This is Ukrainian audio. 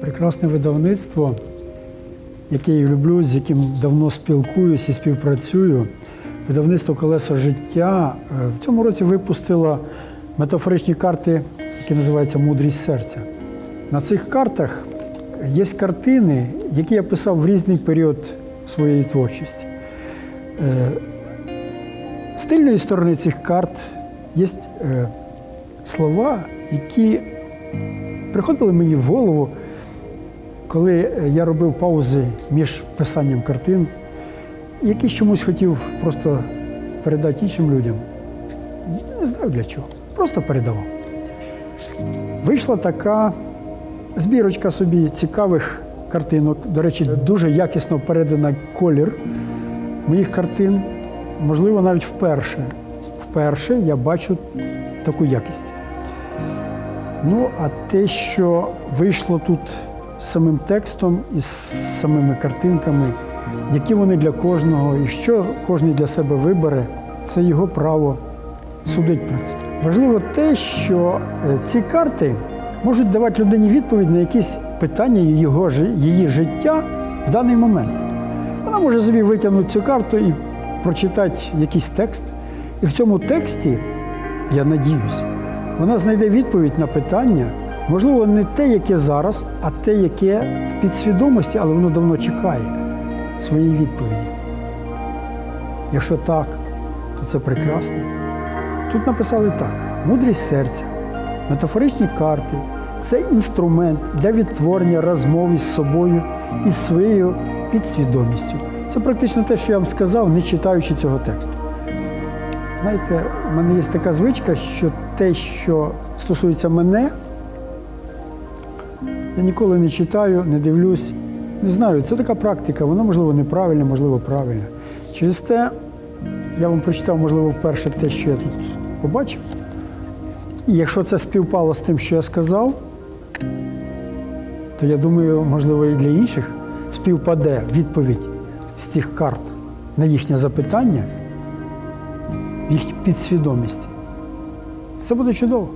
прекрасне видавництво, яке я люблю, з яким давно спілкуюсь і співпрацюю. Видавництво Колеса життя е, в цьому році випустило метафоричні карти, які називаються Мудрість серця. На цих картах є картини, які я писав в різний період своєї творчості. Е, З тильної сторони цих карт є е, слова, які приходили мені в голову, коли е, я робив паузи між писанням картин, і якісь чомусь хотів просто передати іншим людям. Не знаю для чого, просто передавав. Вийшла така збірочка собі цікавих картинок. До речі, дуже якісно передана колір моїх картин. Можливо, навіть вперше. Вперше я бачу таку якість. Ну, а те, що вийшло тут самим текстом і з самими картинками, які вони для кожного, і що кожен для себе вибере, це його право судити про це. Важливо те, що е, ці карти можуть давати людині відповідь на якісь питання його, її життя в даний момент. Вона може собі витягнути цю карту і прочитати якийсь текст. І в цьому тексті, я надіюсь, вона знайде відповідь на питання, можливо, не те, яке зараз, а те, яке в підсвідомості, але воно давно чекає своєї відповіді. Якщо так, то це прекрасно. Тут написали так: мудрість серця, метафоричні карти це інструмент для відтворення розмов із собою і своєю підсвідомістю. Це практично те, що я вам сказав, не читаючи цього тексту. Знаєте, в мене є така звичка, що те, що стосується мене, я ніколи не читаю, не дивлюсь. Не знаю, це така практика, вона, можливо, неправильна, можливо, правильна. Через те я вам прочитав, можливо, вперше те, що я тут побачив. І якщо це співпало з тим, що я сказав, то я думаю, можливо, і для інших співпаде відповідь з цих карт на їхнє запитання їх підсвідомості. Це буде чудово.